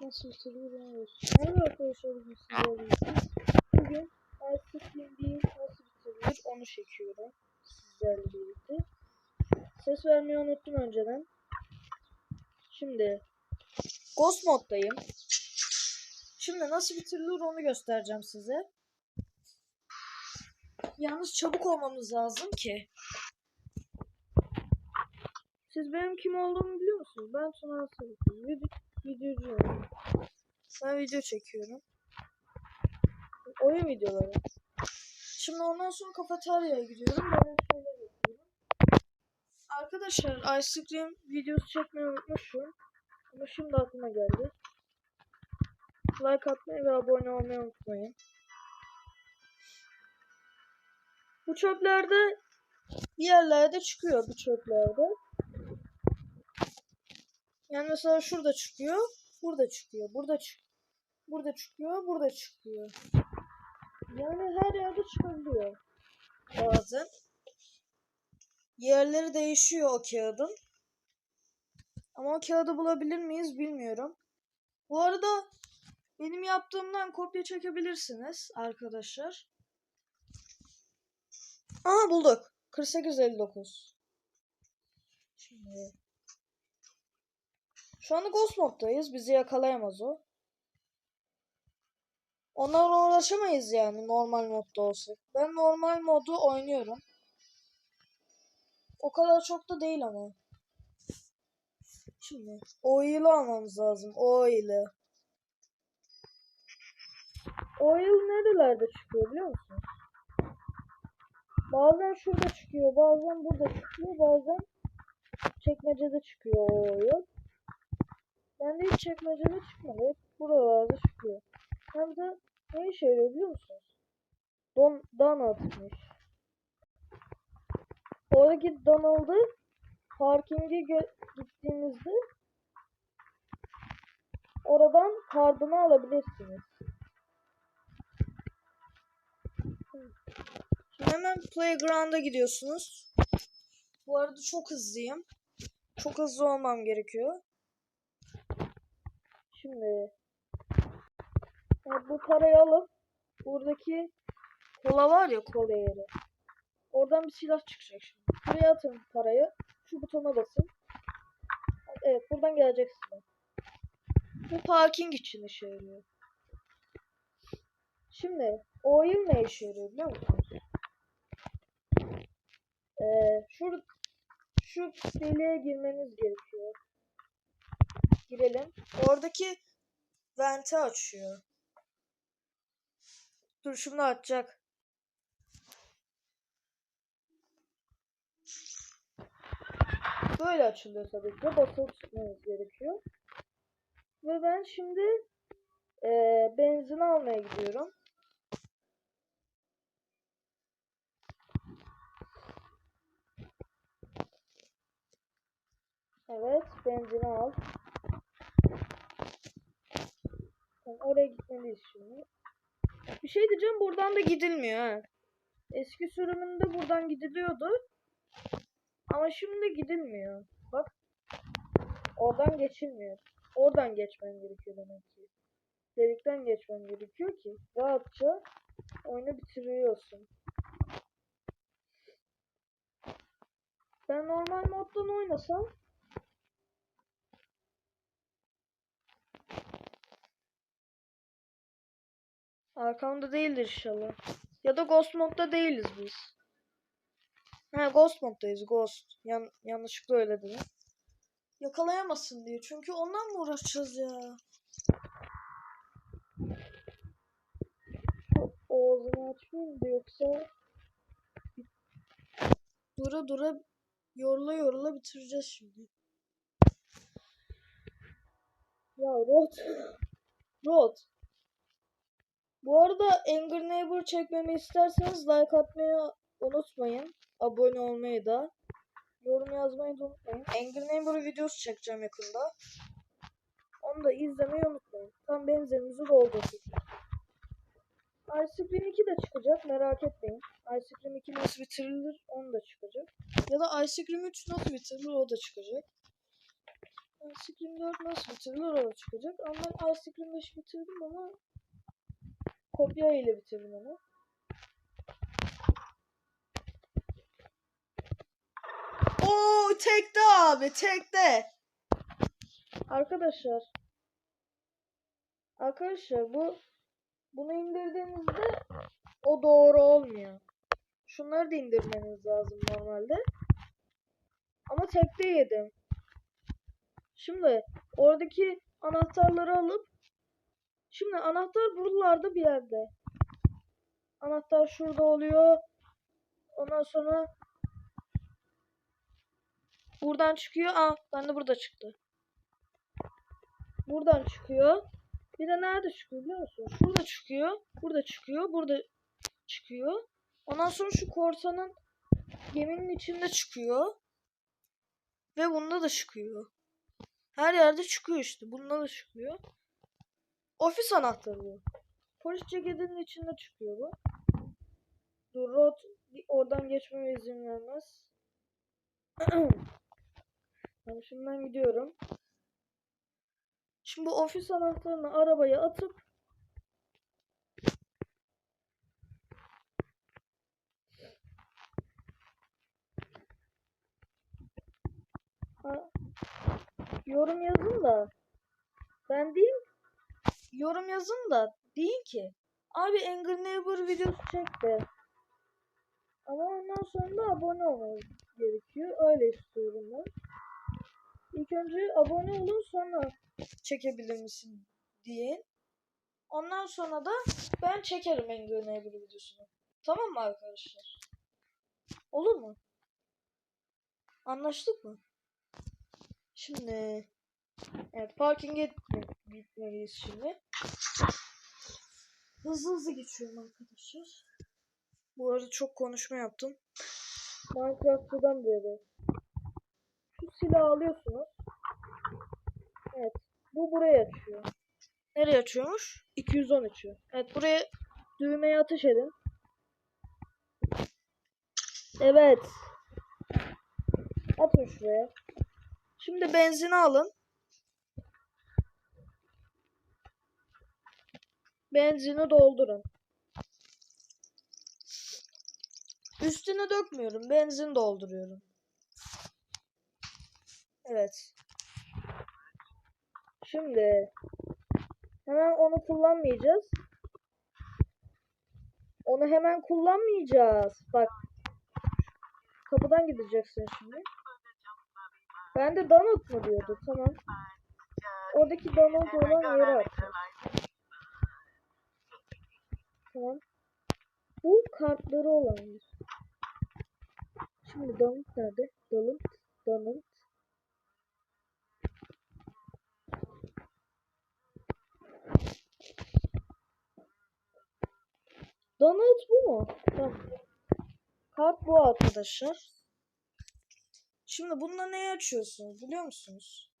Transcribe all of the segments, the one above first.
nasıl bitirilir Merhaba arkadaşlar bugün sizlerle birlikte. Bugün değil nasıl bitirilir onu çekiyorum sizlerle birlikte. Ses vermeyi unuttum önceden. Şimdi Ghost moddayım. Şimdi nasıl bitirilir onu göstereceğim size. Yalnız çabuk olmamız lazım ki. Siz benim kim olduğumu biliyor musunuz? Ben Tuna Asılık'ım. Video, videocuyum. Ben video çekiyorum. Oyun videoları. Şimdi ondan sonra kafeteryaya gidiyorum. Böyle. Arkadaşlar Ice Cream videosu çekmeyi unutmuşum. Ama şimdi aklıma geldi. Like atmayı ve abone olmayı unutmayın. Bu çöplerde bir yerlerde çıkıyor bu çöplerde. Yani mesela şurada çıkıyor, burada çıkıyor, burada çık, burada çıkıyor, burada çıkıyor. Yani her yerde çıkabiliyor. Bazen. Yerleri değişiyor o kağıdın. Ama o kağıdı bulabilir miyiz bilmiyorum. Bu arada benim yaptığımdan kopya çekebilirsiniz arkadaşlar. Aha bulduk. 4859. Şimdi şu anda Ghost moddayız. Bizi yakalayamaz o. Onlarla uğraşamayız yani normal modda olsak. Ben normal modu oynuyorum. O kadar çok da değil ama. Şimdi o yılı almamız lazım. O yılı. O yıl nerelerde çıkıyor biliyor musun? Bazen şurada çıkıyor, bazen burada çıkıyor, bazen çekmecede çıkıyor o yıl. Ben de hiç çekmecede çıkmadı. Hep buralarda çıkıyor. Hem de ne işe yarıyor biliyor musunuz? Don, Donald'mış. Oradaki Donald'ı parkinge gittiğinizde oradan kardını alabilirsiniz. Şimdi hemen playground'a gidiyorsunuz. Bu arada çok hızlıyım. Çok hızlı olmam gerekiyor. Şimdi bu parayı alıp buradaki kola var ya kola yeri. Oradan bir silah çıkacak şimdi. Buraya atın parayı. Şu butona basın. Evet buradan gelecek silah. Bu parking için işe yarıyor. Şimdi o oyun ne işe yarıyor biliyor musunuz? Ee, şu, şu deliğe girmeniz gerekiyor. Girelim. Oradaki venti açıyor. Dur şimdi açacak. Böyle açılıyor tabii ki. Basılı tutmanız gerekiyor. Ve ben şimdi e, benzin almaya gidiyorum. Evet, benzin al. Oraya gitmeliyiz şimdi. Bir şey diyeceğim, buradan da gidilmiyor ha. Eski sürümünde buradan gidiliyordu. Ama şimdi gidilmiyor. Bak. Oradan geçilmiyor. Oradan geçmen gerekiyor demek ki. Delikten geçmen gerekiyor ki rahatça oyunu bitiriyorsun. Ben normal moddan oynasam Arkamda değildir inşallah. Ya da Ghost modda değiliz biz. Ha Ghost moddayız Ghost. Yan yanlışlıkla öyle dedim. Yakalayamasın diye. Çünkü ondan mı uğraşacağız ya? Ağzını açmayayım da yoksa dura dura yorula yorula bitireceğiz şimdi. Ya Rod. Rod. Bu arada Angry Neighbor çekmemi isterseniz like atmayı unutmayın. Abone olmayı da. Yorum yazmayı da unutmayın. Angry Neighbor videosu çekeceğim yakında. Onu da izlemeyi unutmayın. Tam benzerimizi doldurduk. Ice Cream 2 de çıkacak merak etmeyin. Ice Cream 2 nasıl bitirilir onu da çıkacak. Ya da Ice Cream 3 nasıl bitirilir o da çıkacak. Ice Cream 4 nasıl bitirilir o çıkacak. Ama ben Ice Cream 5'i bitirdim ama kopya ile bitirdim onu. Oo tekte abi tekte. Arkadaşlar. Arkadaşlar bu bunu indirdiğinizde o doğru olmuyor. Şunları da indirmeniz lazım normalde. Ama tekte yedim. Şimdi oradaki anahtarları alıp şimdi anahtar buralarda bir yerde. Anahtar şurada oluyor. Ondan sonra buradan çıkıyor. Aa ben de burada çıktı. Buradan çıkıyor. Bir de nerede çıkıyor biliyor musun? Şurada çıkıyor. Burada çıkıyor. Burada çıkıyor. Ondan sonra şu korsanın geminin içinde çıkıyor. Ve bunda da çıkıyor. Her yerde çıkıyor işte. Bunda da çıkıyor. Ofis anahtarı bu. Polis ceketinin içinde çıkıyor bu. Dur rot oradan geçmeme izin vermez. tamam şimdi ben gidiyorum. Şimdi bu ofis anahtarını arabaya atıp Ha, yorum yazın da ben diyeyim yorum yazın da deyin ki abi Angry Neighbor videosu çek de. Ama ondan sonra da abone olmanız gerekiyor. Öyle istiyorum ben. İlk önce abone olun sonra çekebilir misin deyin ondan sonra da ben çekerim Angry Neighbor videosunu. Tamam mı arkadaşlar? Olur mu? Anlaştık mı? Şimdi evet parkinge gitme- gitmeliyiz şimdi. Hızlı hızlı geçiyorum arkadaşlar. Bu arada çok konuşma yaptım. Minecraft'tan beri. Şu silahı alıyorsunuz. Evet. Bu buraya açıyor. Nereye açıyormuş? 210 açıyor. Evet buraya düğmeye ateş edin. Evet. Atın şuraya. Şimdi benzini alın. Benzini doldurun. Üstüne dökmüyorum. Benzin dolduruyorum. Evet. Şimdi hemen onu kullanmayacağız. Onu hemen kullanmayacağız. Bak. Kapıdan gideceksin şimdi. Ben de Donald mı diyordu? Tamam. Oradaki Donald olan yere atacağız. Tamam. Bu kartları olan yer. Şimdi Donald nerede? Donald. Donald. Donald bu mu? Kart bu arkadaşlar. Şimdi bununla neyi açıyorsunuz biliyor musunuz?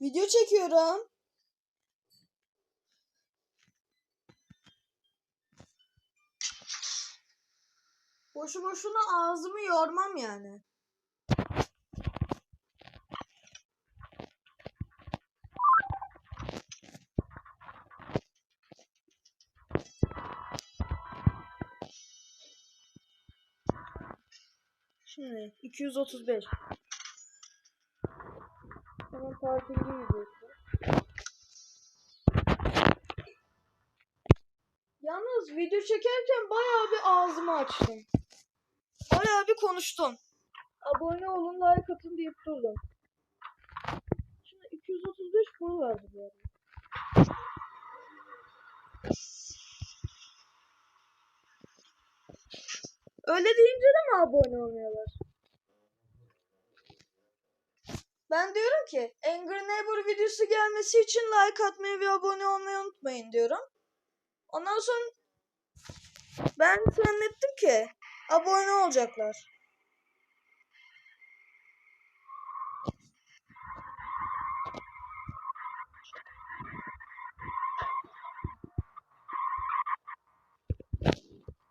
Video çekiyorum. Boşu boşuna ağzımı yormam yani. Şimdi 235. Hemen parkinge gidiyorsun. Yalnız video çekerken bayağı bir ağzımı açtım. Bayağı bir konuştum. Abone olun, like atın deyip durdum. Şimdi 235 kuru vardı bu arada. Öyle deyince de mi abone olmuyorlar? Ben diyorum ki Angry Neighbor videosu gelmesi için like atmayı ve abone olmayı unutmayın diyorum. Ondan sonra ben zannettim ki abone olacaklar.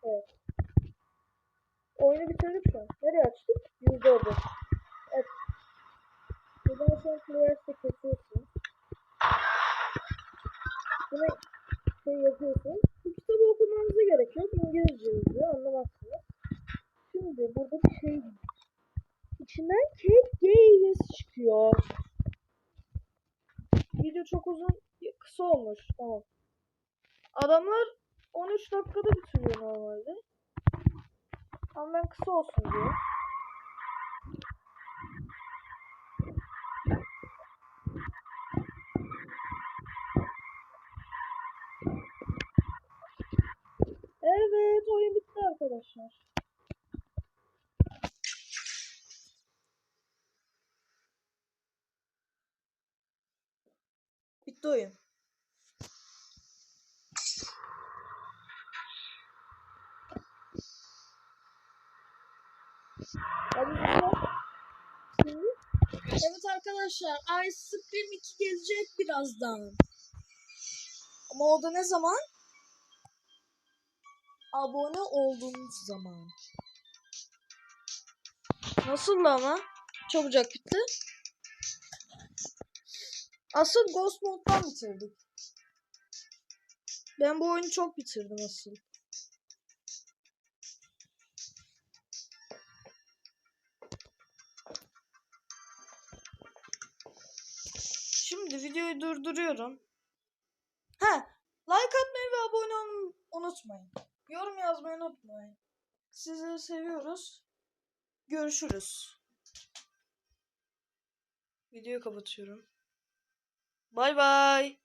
Evet. Oyunu bitirdik şu an. Nereye açtık? %10. Potion Players'te kesiyorsun. Buna şey yapıyorsun. Bu kitabı okumanıza gerek yok. İngilizce yazıyor. Anlamazsınız. Şimdi burada şey. İçinden Kate Gaines çıkıyor. Video çok uzun, kısa olmuş. Tamam. Adamlar 13 dakikada bitiriyor normalde. Ama ben kısa olsun diye. Evet, oyun bitti arkadaşlar. Bitti oyun. Evet arkadaşlar Ice Cream 2 gelecek birazdan. Ama o da ne zaman? Abone olduğunuz zaman. Nasıldı ama? Çabucak bitti. Asıl Ghost Mode'dan bitirdik. Ben bu oyunu çok bitirdim asıl. Şimdi videoyu durduruyorum. Ha, like atmayı ve abone olmayı unutmayın. Yorum yazmayı unutmayın. Sizleri seviyoruz. Görüşürüz. Videoyu kapatıyorum. Bay bay.